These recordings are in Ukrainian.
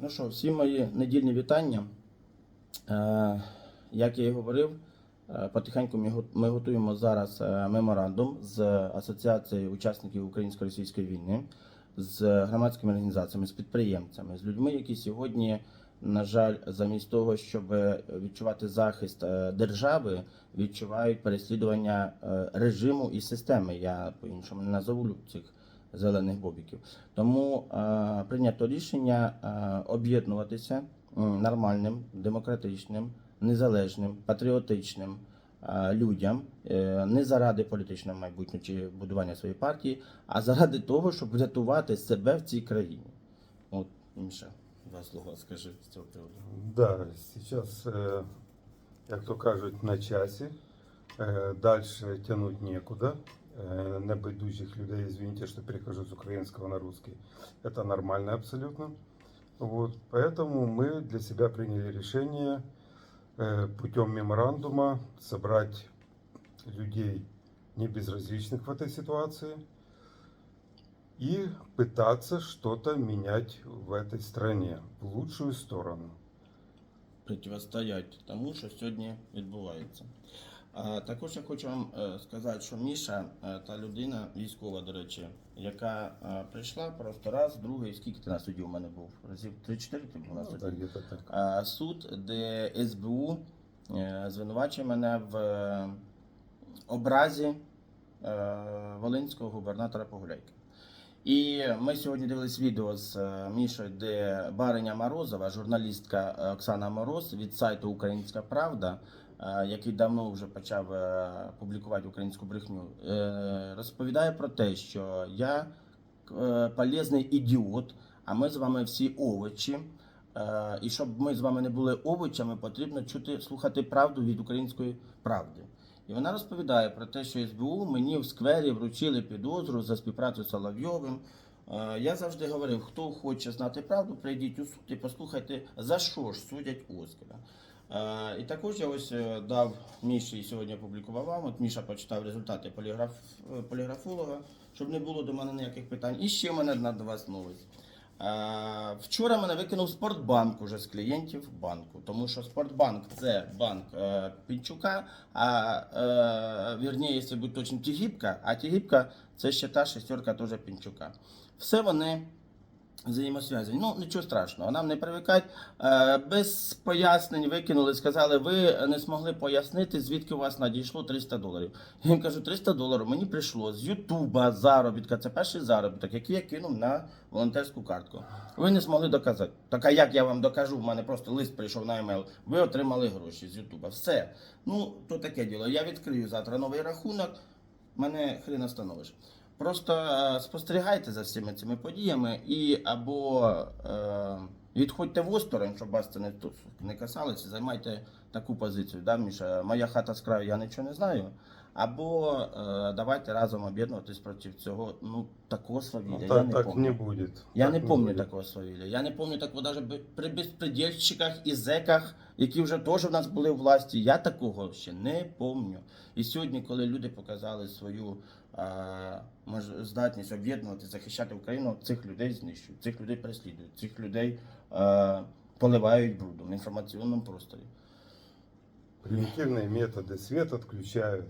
Ну що, всі мої недільні вітання. Е, як я і говорив, е, потихеньку ми, готуємо зараз е, меморандум з Асоціацією учасників українсько-російської війни, з громадськими організаціями, з підприємцями, з людьми, які сьогодні, на жаль, замість того, щоб відчувати захист держави, відчувають переслідування режиму і системи. Я по-іншому не назову цих зелених бобіків. Тому е, прийнято рішення е, об'єднуватися нормальним, демократичним, незалежним, патріотичним е, людям е, не заради політичного майбутнього чи будування своєї партії, а заради того, щоб врятувати себе в цій країні. От, Міша, два слова скажи з цього приводу. Да, сейчас, э, як то кажуть, на часі. Э, Дальше тянуть некуда. Э, Небайдужих людей, извините, что перехожу с украинского на русский. Это нормально абсолютно. Вот, поэтому мы для себя приняли решение э, путем меморандума собрать людей не безразличных в этой ситуации и пытаться что-то менять в этой стране в лучшую сторону. протистоять тому, що сьогодні відбувається. Також я хочу вам е, сказати, що Міша е, та людина військова, до речі, яка е, прийшла просто раз, другий, скільки ти на суді у мене був? Разів 3-4 ти був на Ну, так, так. Суд, де СБУ звинувачує мене в образі волинського губернатора Погуляйки. І ми сьогодні дивились відео з Мішою, де Бариня Морозова, журналістка Оксана Мороз від сайту Українська Правда, який давно вже почав е, публікувати українську брехню, е, розповідає про те, що я е, полезний ідіот, а ми з вами всі овочі. Е, І щоб ми з вами не були овочами, потрібно чути слухати правду від української правди. І вона розповідає про те, що СБУ мені в сквері вручили підозру за співпрацю з Соловйовим. Е, Я завжди говорив, хто хоче знати правду, прийдіть у суд і послухайте, за що ж судять Оскара. Е, І також я ось е, дав Міші і сьогодні опублікував вам. От Міша почитав результати поліграф, е, поліграфолога, щоб не було до мене ніяких питань. І ще в мене одна до вас новость. Е, Вчора мене викинув Спортбанк уже з клієнтів банку, тому що Спортбанк це банк Пінчука, а е, вірніше, якщо бути точним, Тігіпка, а Тігіпка це ще та шестерка теж Пінчука. Все вони взаємосв'язані. Ну, нічого страшного, нам не привикать. Е, без пояснень викинули, сказали, ви не змогли пояснити, звідки у вас надійшло 300 доларів. Я їм кажу, 300 доларів мені прийшло з Ютуба заробітка. Це перший заробіток, який я кинув на волонтерську картку. Ви не змогли доказати. Так а як я вам докажу? В мене просто лист прийшов на емейл. Ви отримали гроші з Ютуба. Все. Ну, то таке діло. Я відкрию завтра новий рахунок. Мене хрен остановиш. Просто е, спостерігайте за всіми цими подіями і або е, відходьте в осторонь, щоб вас це не, не касалося, займайте таку позицію. Да, Міша, моя хата з краю, я нічого не знаю. Або е, давайте разом об'єднуватись проти цього ну, такого свавілля. Ну, я не так помню. не будет. Я Так не будет. такого свавілля. Я не помню такого навіть при безпредельщиках і зеках, які вже теж в нас були у власті. Я такого ще не помню. І сьогодні, коли люди показали свою а, здатність об'єднувати, захищати Україну, цих людей знищують, цих людей переслідують, цих людей а, поливають брудом в інформаційному просторі. Примитивные методы, свет отключают.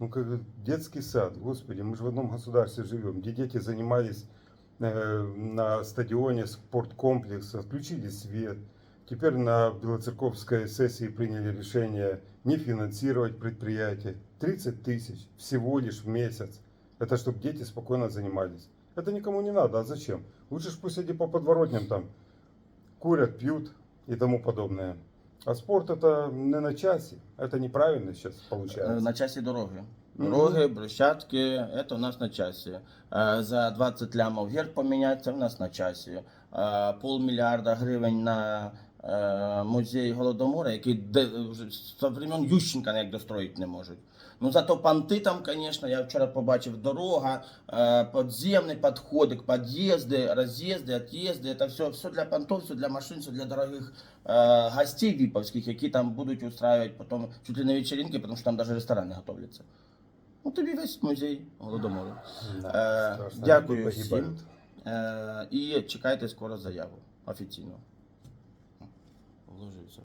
Ну, как детский сад, господи, мы же в одном государстве живем, где дети занимались э, на стадионе спорткомплекса, отключили свет. Теперь на Белоцерковской сессии приняли решение не финансировать предприятие. 30 тысяч всего лишь в месяц. Это чтобы дети спокойно занимались. Это никому не надо, а зачем? Лучше ж пусть эти по подворотням там курят, пьют и тому подобное. А спорт это не на часі, Это неправильно сейчас получается. На часі дороги. Дороги, брусчатки, це у нас на часі. Е, За 20 лямов герб поміняти, це у нас на часі. Е, Полмільярда гривень на музей Голодомора, який де, вже з времен Ющенка ніяк достроїти не можуть. Ну зато понти там, звісно, я вчора побачив дорога, е, підземний підходи, під'їзди, роз'їзди, від'їзди. Це все, все для понтов, все для машин, все для дорогих е, гостей віповських, які там будуть устраювати потім чуть ли не вечеринки, тому що там навіть ресторани готовляться. Ну тобі весь музей Голодомору. Да, Е, дякую всім. Е, і чекайте скоро заяву офіційно. longe disso.